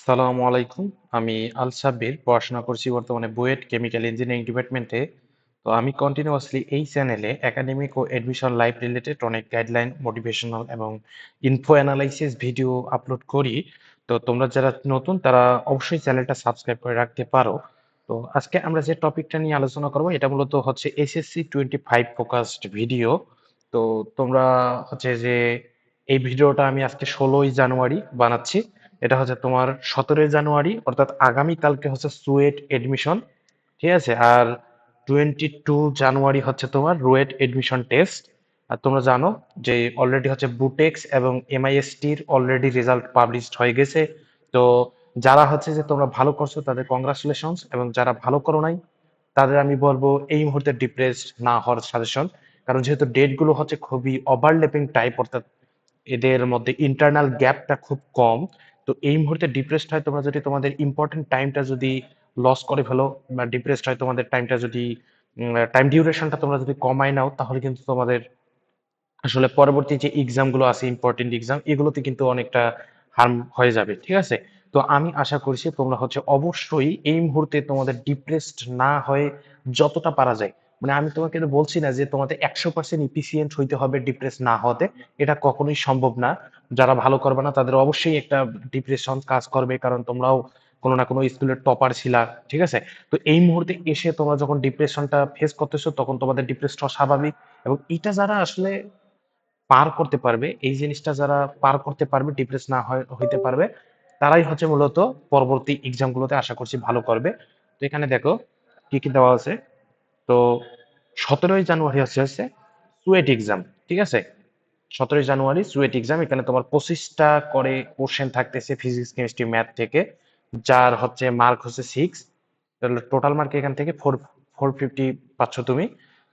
সালামু আলাইকুম। আমি আল সাব্বির পড়াশোনা করছি বর্তমানে বুয়েট কেমিক্যাল ইঞ্জিনিয়ারিং ডিপার্টমেন্টে। তো আমি কন্টিনিউয়াসলি এই চ্যানেলে একাডেমিক ও অ্যাডমিশন লাইফ রিলেটেড অনেক গাইডলাইন মোটিভেশনাল এবং ইনফো অ্যানালাইসিস ভিডিও আপলোড করি। তো তোমরা যারা নতুন, তারা অবশ্যই চ্যানেলটা সাবস্ক্রাইব করে রাখতে পারো। তো আজকে আমরা যে টপিকটা নিয়ে আলোচনা করব, এটা মূলত হচ্ছে SSC twenty five focused video তো তোমরা হচ্ছে যে এই ভিডিওটা আমি আজকে ষোলোই জানুয়ারি বানাচ্ছি। এটা হচ্ছে তোমার সতেরোই জানুয়ারি, অর্থাৎ আগামী কালকে হচ্ছে সুয়েট এডমিশন ঠিক আছে? আর টোয়েন্টি টু জানুয়ারি হচ্ছে তোমার রুয়েট এডমিশন টেস্ট আর তোমরা জানো যে অলরেডি হচ্ছে বুটেক্স এবং এমআইএসটির অলরেডি রেজাল্ট পাবলিশড হয়ে গেছে। তো যারা হচ্ছে যে তোমরা ভালো করছ, তাদের কংগ্রাচুলেশনস এবং যারা ভালো করো নাই, তাদের আমি বলব এই মুহূর্তে ডিপ্রেসড না হওয়ার সাজেশন কারণ যেহেতু ডেটগুলো হচ্ছে খুবই ওভারল্যাপিং টাইপ অর্থাৎ এদের মধ্যে ইন্টারনাল গ্যাপটা খুব কম। তো এই মুহূর্তে ডিপ্রেসড হয়, তোমরা যদি তোমাদের ইম্পর্টেন্ট টাইমটা যদি লস করে ফেলো, বা ডিপ্রেসড হয়, তোমাদের টাইমটা যদি টাইম ডিউরেশনটা তোমরা যদি কমায় নাও, তাহলে কিন্তু তোমাদের আসলে পরবর্তী যে এক্সামগুলো আছে ইম্পর্টেন্ট এক্সাম এগুলোতে কিন্তু অনেকটা হার্ম হয়ে যাবে, ঠিক আছে? তো আমি আশা করছি তোমরা হচ্ছে অবশ্যই এই মুহূর্তে তোমাদের ডিপ্রেসড না হয়ে যতটা পারা যায় মানে আমি তোমাকে বলছি না যে তোমাদের একশো পার্সেন্ট ইফিসিয়েন্ট হইতে হবে ডিপ্রেস না হতে। এটা কখনোই সম্ভব না। যারা ভালো করবে না, তাদের অবশ্যই একটা ডিপ্রেশন কাজ করবে, কারণ তোমরাও কোনো না কোনো স্কুলের টপার ছিলা, ঠিক আছে? তো এই মুহূর্তে এসে তোমরা যখন ডিপ্রেশনটা ফেস করতেছো, তখন তোমাদের ডিপ্রেসটা স্বাভাবিক। এবং এটা যারা আসলে পার করতে পারবে, এই জিনিসটা যারা পার করতে পারবে ডিপ্রেস না হইতে পারবে, তারাই হচ্ছে মূলত পরবর্তী এক্সাম গুলোতে আশা করছি ভালো করবে। তো এখানে দেখো, কি কি দেওয়া আছে? তো সতেরোই জানুয়ারি হচ্ছে হচ্ছে সুয়েট এক্সাম, ঠিক আছে? সতেরোই জানুয়ারি সুয়েট এক্সাম, এখানে তোমার পঁচিশটা করে কোশ্চেন থাকতেছে ফিজিক্স, কেমিস্ট্রি, ম্যাথ থেকে, যার হচ্ছে মার্ক হচ্ছে সিক্স তাহলে টোটাল মার্ক এখান থেকে ফোর ফোর ফিফটি পাচ্ছ তুমি,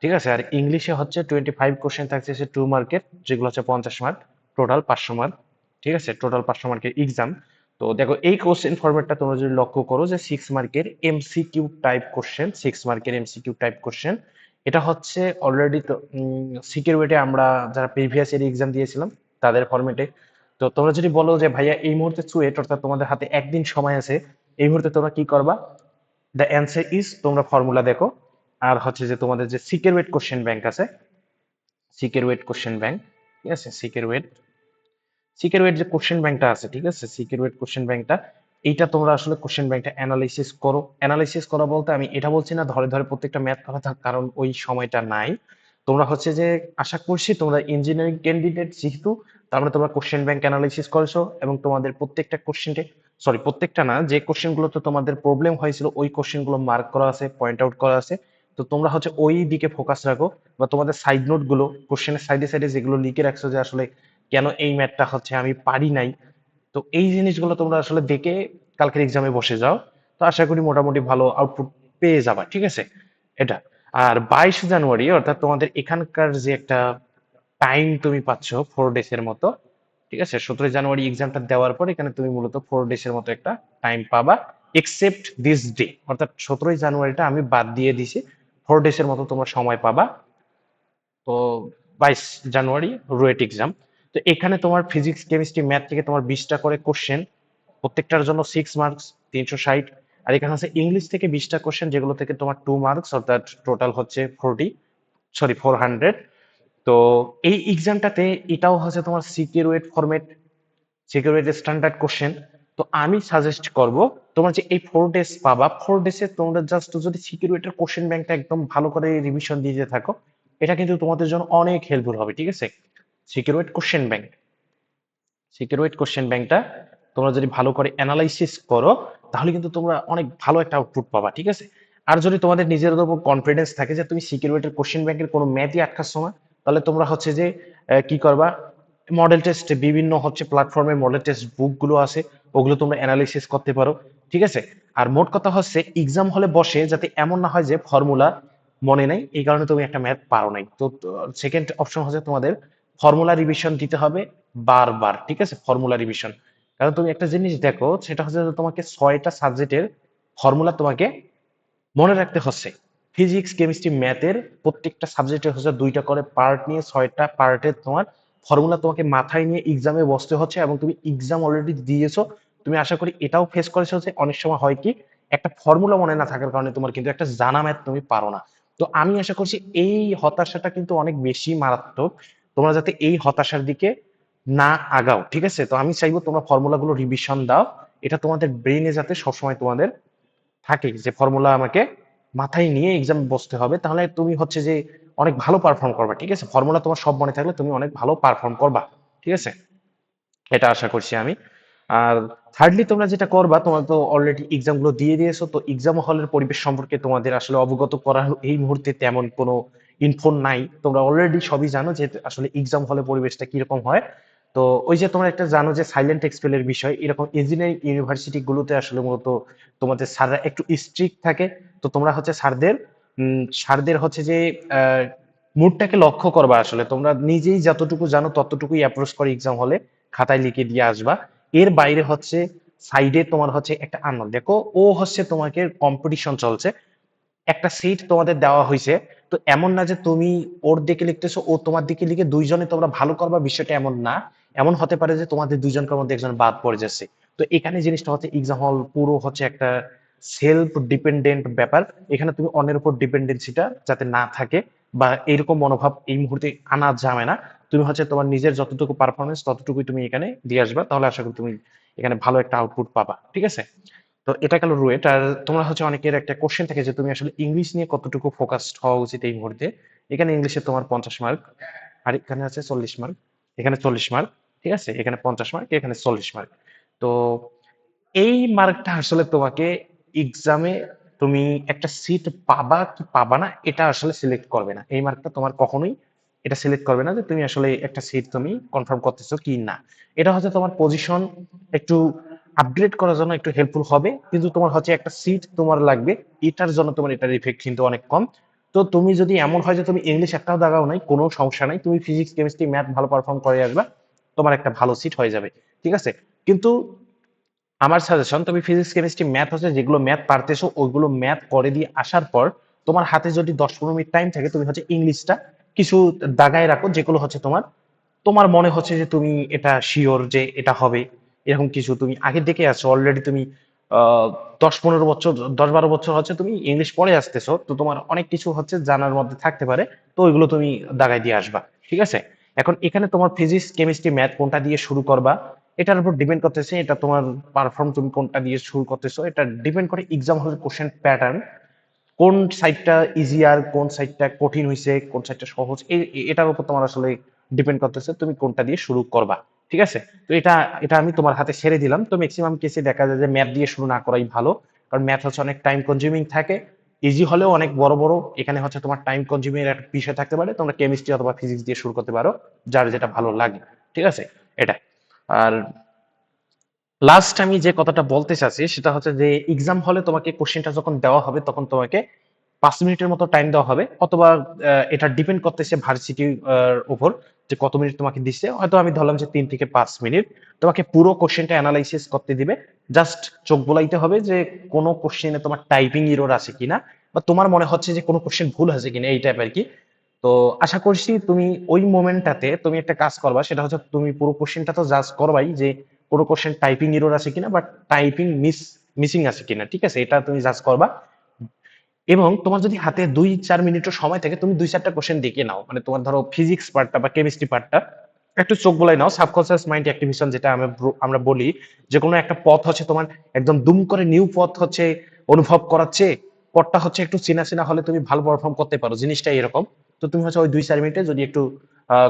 ঠিক আছে? আর ইংলিশে হচ্ছে টোয়েন্টি ফাইভ কোশ্চেন থাকতেছে টু মার্কের যেগুলো হচ্ছে পঞ্চাশ মার্ক টোটাল পাঁচশো মার্ক ঠিক আছে? টোটাল পাঁচশো মার্কের এক্সাম তো দেখো, এই কোশ্চেন ফরম্যাটটা তোমরা যদি লক্ষ্য করো যে সিক্স মার্কের এমসিকিউ টাইপ কোশ্চেন সিক্স মার্কের এমসিকিউ টাইপ কোশ্চেন এটা হচ্ছে অলরেডি তো সিকিউরিটি আমরা যারা প্রিভিয়াস ইয়ার এক্সাম দিয়েছিলাম, তাদের ফরম্যাটে তো তোমরা যদি বলো যে ভাইয়া এই মুহূর্তে চুয়েট অর্থাৎ তোমাদের হাতে একদিন সময় আছে, এই মুহূর্তে তোমরা কি করবা? দ্য অ্যান্সার ইজ তোমরা ফর্মুলা দেখো। আর হচ্ছে যে তোমাদের যে সিকের ওয়েট কোশ্চেন ব্যাংক আছে সিকের ওয়েট কোশ্চেন ব্যাংক ঠিক আছে? সিকের ওয়েট সিকের ওয়েট যে কোশ্চেন ব্যাংকটা আছে, ঠিক আছে? সিকের ওয়েট কোশ্চেন ব্যাংকটা এইটা তোমরা আসলে কোশ্চেন ব্যাংকটা অ্যানালাইসিস করো। অ্যানালাইসিস করা বলতে আমি এটা বলছি না, ধরে ধরে প্রত্যেকটা ম্যাথ করা থাক, কারণ ওই সময়টা নাই। তোমরা হচ্ছে যে আশা করছি তোমরা ইঞ্জিনিয়ারিং ক্যান্ডিডেট যেহেতু তারপরে তোমরা কোশ্চেন ব্যাংক অ্যানালাইসিস করেছ এবং তোমাদের প্রত্যেকটা কোশ্চেনটে সরি প্রত্যেকটা না, যে কোশ্চেন গুলোতে তোমাদের প্রবলেম হয়েছিল, ওই কোশ্চেনগুলো মার্ক করা আছে পয়েন্ট আউট করা আছে। তো তোমরা হচ্ছে ওই দিকে ফোকাস রাখো বা তোমাদের সাইড নোটগুলো কোশ্চেনের সাইডে সাইডে যেগুলো লিখে রাখছো যে আসলে কেন এই ম্যাথটা হচ্ছে আমি পারি নাই? তো এই জিনিসগুলো তোমরা আসলে দেখে কালকের এক্সামে বসে যাও। তো আশা করি মোটামুটি ভালো আউটপুট পেয়ে যাবা, ঠিক আছে? এটা। আর বাইশ জানুয়ারি, অর্থাৎ তোমাদের এখানকার যে একটা টাইম তুমি পাচ্ছ ফোর ডেজ এর মতো, ঠিক আছে? সতেরো জানুয়ারি এক্সামটা দেওয়ার পর এখানে তুমি মূলত ফোর ডেজ এর মতো একটা টাইম পাবা। এক্সেপ্ট দিস ডে অর্থাৎ সতেরোই জানুয়ারিটা আমি বাদ দিয়ে দিছি ফোর ডেজ এর মতো তোমার সময় পাবা। তো বাইশ জানুয়ারি রুয়েট এক্সাম তো এখানে তোমার ফিজিক্স কেমিস্ট্রি ম্যাথ থেকে তোমার বিশটা করে কোশ্চেন প্রত্যেকটার জন্য সিক্স মার্কস তিনশো ষাট, আর এখানে হচ্ছে ইংলিশ থেকে বিশটা কোশ্চেন যেগুলো থেকে তোমার টু মার্কস অর্থাৎ টোটাল হচ্ছে ফোরটি সরি ফোর হান্ড্রেড তো এই এক্সামটাতে এটাও হচ্ছে তোমার সিকিউরেট ফরম্যাট সিকিউরেট স্ট্যান্ডার্ড কোশ্চেন তো আমি সাজেস্ট করব, তোমার যে এই ফোর ডেজ পাবা ফোর ডেজে তোমরা জাস্ট যদি সিকিউরিটির কোশ্চেন ব্যাংকটা একদম ভালো করে রিভিশন দিতে থাকো, এটা কিন্তু তোমাদের জন্য অনেক হেল্পফুল হবে, ঠিক আছে? সিকিউরিট কোশ্চেন ব্যাংক সিকিউরিট কোশ্চেন ব্যাংকটা তোমরা যদি ভালো করে অ্যানালাইসিস করো, তাহলে কিন্তু তোমরা অনেক ভালো একটা আউটপুট পাবা, ঠিক আছে? আর যদি তোমাদের নিজের উপর কনফিডেন্স থাকে যে তুমি সিকিউরিটির কোশ্চেন ব্যাংকের কোনো ম্যাথই আটকাচ্ছ না, তাহলে তোমরা হচ্ছে যে কি করবা? মডেল টেস্ট বিভিন্ন হচ্ছে প্ল্যাটফর্মে মডেল টেস্ট বুকগুলো আছে, ওগুলো তোমরা অ্যানালাইসিস করতে পারো, ঠিক আছে? আর মোট কথা হচ্ছে এক্সাম হলে বসে যাতে এমন না হয় যে ফর্মুলা মনে নাই, এই কারণে তুমি একটা ম্যাথ পারো নাই। তো সেকেন্ড অপশন হচ্ছে তোমাদের ফর্মুলা রিভিশন দিতে হবে বারবার, ঠিক আছে? ফর্মুলা রিভিশন কারণ তুমি একটা জিনিস দেখো, সেটা হচ্ছে তোমাকে ছয়টা সাবজেক্টের ফর্মুলা তোমাকে মনে রাখতে হচ্ছে। ফিজিক্স কেমিস্ট্রি ম্যাথের প্রত্যেকটা সাবজেক্টে হচ্ছে দুইটা করে পার্ট নিয়ে ছয়টা পার্টের তোমার ফর্মুলা তোমাকে মাথায় নিয়ে এক্সামে বসতে হচ্ছে এবং তুমি এক্সাম অলরেডি দিয়েছ। তুমি আশা করি এটাও ফেস করেছ যে অনেক সময় হয় কি, একটা ফর্মুলা মনে না থাকার কারণে তোমার কিন্তু একটা জানা ম্যাথ তুমি পারো না। তো আমি আশা করছি এই হতাশাটা কিন্তু অনেক বেশি মারাত্মক। তোমরা যাতে এই হতাশার দিকে না আগাও, ঠিক আছে? তো আমি চাইব তোমরা ফর্মুলাগুলো রিভিশন দাও। এটা তোমাদের ব্রেনে যাতে সবসময় তোমাদের থাকে যে ফর্মুলা আমাকে মাথায় নিয়ে এক্সাম বসতে হবে। তাহলে তুমি হচ্ছে যে অনেক ভালো পারফর্ম করবা, ঠিক আছে? ফর্মুলা তোমার সব মনে থাকলে তুমি অনেক ভালো পারফর্ম করবা, ঠিক আছে? এটা আশা করছি আমি। আর থার্ডলি তোমরা যেটা করবা, তোমরা তো অলরেডি এক্সামগুলো দিয়ে দিয়েছ, তো এক্সাম হলের পরিবেশ সম্পর্কে তোমাদের আসলে অবগত করার এই মুহূর্তে তেমন কোনো ইনফো নাই। তোমরা অলরেডি সবই জানো যে আসলে এক্সাম হলে পরিবেশটা কীরকম হয়। তো ওই যে তোমরা একটা জানো যে সাইলেন্ট এক্সপেলের বিষয়, এরকম ইঞ্জিনিয়ারিং ইউনিভার্সিটি গুলোতে আসলে মূলত তোমাদের স্যাররা একটু স্ট্রিক্ট থাকে। তো তোমরা হচ্ছে স্যারদের স্যারদের হচ্ছে যে মুডটাকে লক্ষ্য করবা আসলে। তোমরা নিজেই যতটুকু জানো ততটুকুই অ্যাপ্রোচ করে এক্সাম হলে খাতায় লিখে দিয়ে আসবা। এর বাইরে হচ্ছে সাইডে তোমার হচ্ছে একটা আনন্দ দেখো, ও হচ্ছে তোমাকে কম্পিটিশন চলছে। একটা সিট তোমাদের দেওয়া হয়েছে তো এমন না যে তুমি ওর দিকে লিখতেছো, ও তোমার দিকে লিখে দুইজনে তোমরা ভালো করবা, বিষয়টা এমন না। এমন হতে পারে যে তোমাদের দুইজনকার মধ্যে একজন বাদ পড়ে যাচ্ছে। তো এখানে জিনিসটা হচ্ছে এক্সাম হল পুরো হচ্ছে একটা সেলফ ডিপেন্ডেন্ট ব্যাপার। এখানে তুমি অন্যের উপর ডিপেন্ডেন্সিটা যাতে না থাকে বা এরকম মনোভাব এই মুহূর্তে আনা যাবে না। তুমি হচ্ছে তোমার নিজের যতটুকু পারফরমেন্স ততটুকুই তুমি এখানে দিয়ে আসবা, তাহলে আশা করি তুমি এখানে ভালো একটা আউটপুট পাবা। ঠিক আছে? তো এটা গেল রুয়েট। আর তোমরা হচ্ছে অনেকের একটা কোশ্চেন থাকে যে, তুমি আসলে ইংলিশ নিয়ে কতটুকু ফোকাসড হওয়া উচিত এই মুহূর্তে? এখানে ইংলিশে তোমার পঞ্চাশ মার্ক আর এখানে আছে চল্লিশ মার্ক এখানে চল্লিশ মার্ক ঠিক আছে? এখানে পঞ্চাশ মার্ক এখানে চল্লিশ মার্ক তো এই মার্কটা আসলে তোমাকে এক্সামে তুমি একটা সিট পাবা কি পাবা না, এটা আসলে সিলেক্ট করবে না। এই মার্কটা তোমার কখনোই এটা সিলেক্ট করবে না যে, তুমি আসলে একটা সিট তুমি কনফার্ম করতেছো কি না। এটা হচ্ছে তোমার পজিশন একটু আপগ্রেড করার জন্য একটু হেল্পফুল হবে। কিন্তু তোমার হচ্ছে একটা সিট তোমার লাগবে, এটার জন্য তোমার এটার ইফেক্ট কিন্তু অনেক কম। তো তুমি যদি এমন হয় যে তুমি ইংলিশ একটাও দাগাও নাই, কোনো সমস্যা নাই, তুমি ফিজিক্স কেমিস্ট্রি ম্যাথ ভালো পারফর্ম করে আসবা, তোমার একটা ভালো সিট হয়ে যাবে, ঠিক আছে? কিন্তু আমার সাজেশন তুমি ফিজিক্স কেমিস্ট্রি ম্যাথ হচ্ছে যেগুলো ম্যাথ পারতেছো, ওইগুলো ম্যাথ করে দিয়ে আসার পর তোমার হাতে যদি দশ পনেরো মিনিট টাইম থাকে, তুমি হচ্ছে ইংলিশটা কিছু দাগায় রাখো, যেগুলো হচ্ছে তোমার তোমার মনে হচ্ছে যে তুমি এটা শিওর যে এটা হবে। এরকম কিছু তুমি আগে দেখে আছো অলরেডি তুমি দশ পনেরো বছর, দশ বারো বছর হচ্ছে তুমি ইংলিশ পড়ে আসতেছো, তো তোমার অনেক কিছু হচ্ছে জানার মধ্যে থাকতে পারে, তো ওইগুলো তুমি দাগায় দিয়ে আসবা, ঠিক আছে? এখন এখানে তোমার ফিজিক্স কেমিস্ট্রি ম্যাথ কোনটা দিয়ে শুরু করবা, এটার উপর ডিপেন্ড করতেছে, এটা তোমার পারফর্ম তুমি কোনটা দিয়ে শুরু করতেছো, এটা ডিপেন্ড করে এক্সাম হলের কোশ্চেন প্যাটার্ন কোন সাইডটা ইজিয়ার কোন সাইডটা কঠিন হয়েছে কোন সাইডটা সহজ এটার উপর তোমার আসলে ডিপেন্ড করতেছে, তুমি কোনটা দিয়ে শুরু করবা। ঠিক আছে? তো এটা এটা আমি তোমার হাতে ছেড়ে দিলাম। তো ম্যাক্সিমাম কেসে দেখা যায় যে ম্যাথ দিয়ে শুরু না করাই ভালো। কারণ ম্যাথ হচ্ছে অনেক টাইম কনজিউমিং থাকে। ইজি হলেও অনেক বড় বড়। এখানে হচ্ছে তোমার টাইম কনজিউমিং একটা বিষয় থাকতে পারে। তোমরা কেমিস্ট্রি অথবা ফিজিক্স দিয়ে শুরু করতে পারো, যার যেটা ভালো লাগে। ঠিক আছে? এটা। আর লাস্ট আমি যে কথাটা বলতে চাচ্ছি, সেটা হচ্ছে যে এক্সাম হলে তোমাকে কোশ্চেনটা যখন দেওয়া হবে, তখন তোমাকে পাঁচ মিনিটের মতো টাইম দেওয়া হবে, অথবা এটা ডিপেন্ড করতেছে ভার্সিটির উপর যে কত মিনিট তোমাকে দিচ্ছে। হয়তো আমি ধরলাম যে তিন থেকে পাঁচ মিনিট। তোমাকে পুরো কোশ্চেনটা অ্যানালাইসিস করতে দিবে। জাস্ট চোখ বোলাইতে হবে যে কোনো কোশ্চেনে তোমার টাইপিং ইরোর আছে কিনা, বা তোমার মনে হচ্ছে যে কোনো কোশ্চেন ভুল আছে কিনা, এই টাইপের কি। তো আশা করছি তুমি ওই মোমেন্টটাতে তুমি একটা কাজ করবা, সেটা হচ্ছে তুমি পুরো কোশ্চেনটা তো জাজ করবাই যে কোনো কোশ্চেন টাইপিং ইরোর আছে কিনা বা টাইপিং মিস মিসিং আছে কিনা, ঠিক আছে? এটা তুমি জাজ করবা। এবং তোমার যদি হাতে দুই, চার মিনিটের সময় থাকে, তুমি দুই, চারটা কোশ্চেন দেখে নাও। মানে তোমার ধরো ফিজিক্স পার্টটা বা কেমিস্ট্রি পার্টটা একটু চোখ বলাই নাও। সাবকনসিয়াস মাইন্ড অ্যাক্টিভেশন যেটা আমরা আমরা বলি, যে কোনো একটা পথ হচ্ছে তোমার একদম দুম করে নিউ পথ হচ্ছে, অনুভব করাচ্ছে, পথটা হচ্ছে একটু চেনা চেনা হলে তুমি ভালো পারফর্ম করতে পারো। জিনিসটা এরকম। তো তুমি হচ্ছে ওই দুই, চার মিনিটে যদি একটু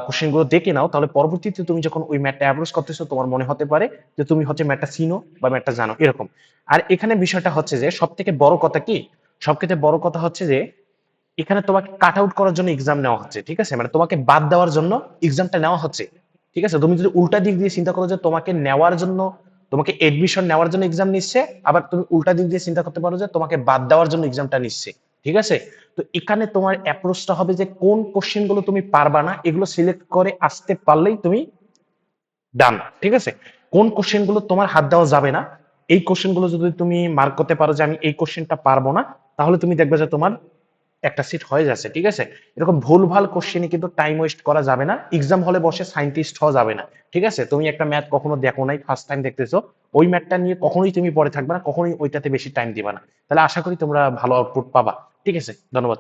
কোশ্চেনগুলো দেখে নাও, তাহলে পরবর্তীতে তুমি যখন ওই ম্যাটটা অ্যাপ্রোচ করতেছো, তোমার মনে হতে পারে যে তুমি হচ্ছে ম্যাটটা চিনো বা ম্যাটটা জানো। এরকম। আর এখানে বিষয়টা হচ্ছে যে সব থেকে বড় কথা কি? সবথেকে বড় কথা হচ্ছে যে, এখানে তোমাকে কাট আউট করার জন্য এক্সাম নেওয়া হচ্ছে, ঠিক আছে? মানে তোমাকে বাদ দেওয়ার জন্য এক্সামটা নেওয়া হচ্ছে, ঠিক আছে? তুমি যদি উল্টা দিক দিয়ে চিন্তা করো যে তোমাকে নেওয়ার জন্য, তোমাকে এডমিশন নেওয়ার জন্য এক্সাম নিচ্ছে, আবার তুমি উল্টা দিক দিয়ে চিন্তা করতে পারো যে তোমাকে বাদ দেওয়ার জন্য এক্সামটা নিচ্ছে, ঠিক আছে? তো এখানে তোমার অ্যাপ্রোচটা হবে যে কোন কোশ্চেনগুলো তুমি পারবা না, এগুলো সিলেক্ট করে আসতে পারলেই তুমি ডান ঠিক আছে? কোন কোশ্চেনগুলো তোমার হাত দেওয়া যাবে না, এই কোশ্চেনগুলো যদি তুমি মার্ক করতে পারো যে আমি এই কোশ্চেনটা পারব না তাহলে তুমি দেখবে যে তোমার একটা সিট হয়ে যাচ্ছে, ঠিক আছে? এরকম ভুলভাল কোশ্চেনে কিন্তু টাইম ওয়েস্ট করা যাবে না। এক্সাম হলে বসে সাইন্টিস্ট হওয়া যাবে না, ঠিক আছে? তুমি একটা ম্যাথ কখনো দেখো নাই ফার্স্ট টাইম দেখতেছো। ওই ম্যাথটা নিয়ে কখনোই তুমি পরে থাকবে না, কখনোই ওইটাতে বেশি টাইম দিবা না। তাহলে আশা করি তোমরা ভালো আউটপুট পাবা, ঠিক আছে? ধন্যবাদ।